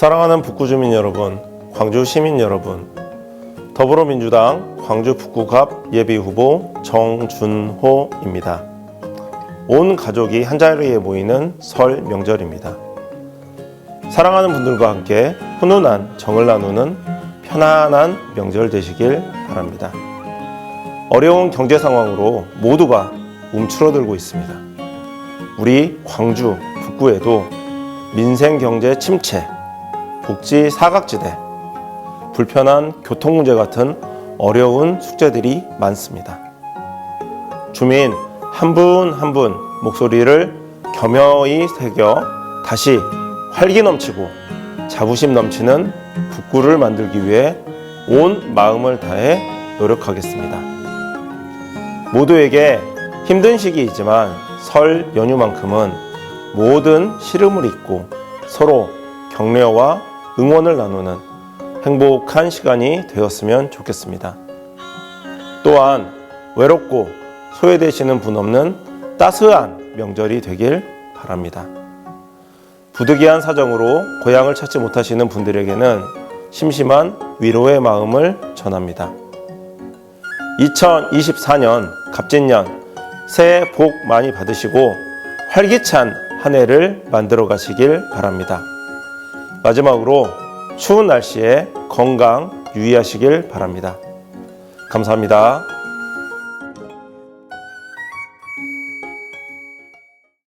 사랑하는 북구 주민 여러분, 광주 시민 여러분, 더불어민주당 광주 북구갑 예비 후보 정준호입니다. 온 가족이 한 자리에 모이는 설 명절입니다. 사랑하는 분들과 함께 훈훈한 정을 나누는 편안한 명절 되시길 바랍니다. 어려운 경제 상황으로 모두가 움츠러들고 있습니다. 우리 광주 북구에도 민생 경제 침체, 복지 사각지대, 불편한 교통 문제 같은 어려운 숙제들이 많습니다. 주민 한 분 한 분 목소리를 겸허히 새겨 다시 활기 넘치고 자부심 넘치는 북구를 만들기 위해 온 마음을 다해 노력하겠습니다. 모두에게 힘든 시기이지만 설 연휴만큼은 모든 시름을 잊고 서로 격려와 응원을 나누는 행복한 시간이 되었으면 좋겠습니다. 또한 외롭고 소외되시는 분 없는 따스한 명절이 되길 바랍니다. 부득이한 사정으로 고향을 찾지 못하시는 분들에게는 심심한 위로의 마음을 전합니다. 2024년 갑진년 새해 복 많이 받으시고 활기찬 한 해를 만들어 가시길 바랍니다. 마지막으로 추운 날씨에 건강 유의하시길 바랍니다. 감사합니다.